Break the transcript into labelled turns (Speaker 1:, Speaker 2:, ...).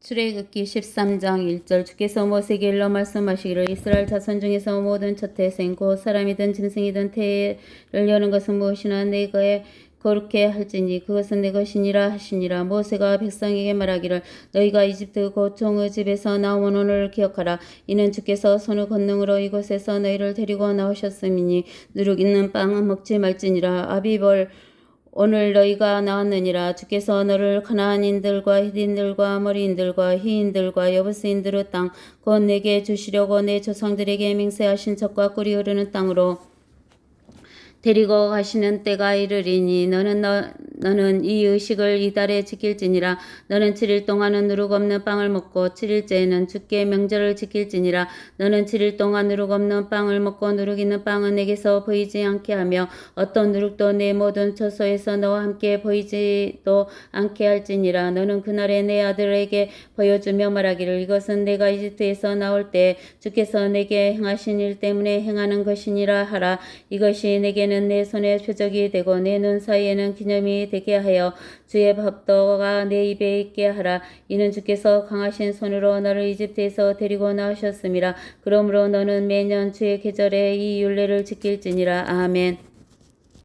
Speaker 1: 출애굽기 13장 1절 주께서 모세에게 일러 말씀하시기를 이스라엘 자손 중에서 모든 첫 태생 곧 사람이든 짐승이든 태를 여는 것은 무엇이나 내가에 거룩해 할지니 그것은 내 것이니라 하시니라. 모세가 백성에게 말하기를 너희가 이집트 곧 종의 집에서 나온 오늘을 기억하라. 이는 주께서 손의 권능으로 이곳에서 너희를 데리고 나오셨음이니 누룩 있는 빵은 먹지 말지니라. 아비벌 오늘 너희가 나왔느니라. 주께서 너를 가나안인들과 히딘들과 아모리인들과 히인들과 여부스인들의 땅 곧 내게 주시려고 내 조상들에게 맹세하신 젖과 꿀이 흐르는 땅으로 데리고 가시는 때가 이르리니 너는 너, 너는 이 의식을 이달에 지킬지니라. 너는 7일 동안은 누룩 없는 빵을 먹고 7일째에는 주께 명절을 지킬지니라. 너는 7일 동안 누룩 없는 빵을 먹고 누룩 있는 빵은 내게서 보이지 않게 하며 어떤 누룩도 내 모든 처소에서 너와 함께 보이지도 않게 할지니라. 너는 그날에 내 아들에게 보여주며 말하기를 이것은 내가 이집트에서 나올 때 주께서 내게 행하신 일 때문에 행하는 것이니라 하라. 이것이 내게는 내 손의 표적이 되고 내 눈 사이에는 기념이 되게 하여 주의 법도가 내 입에 있게 하라. 이는 주께서 강하신 손으로 너를 이집트에서 데리고 나오셨음이라 그러므로 너는 매년 주의 계절에 이 율례를 지킬지니라. 아멘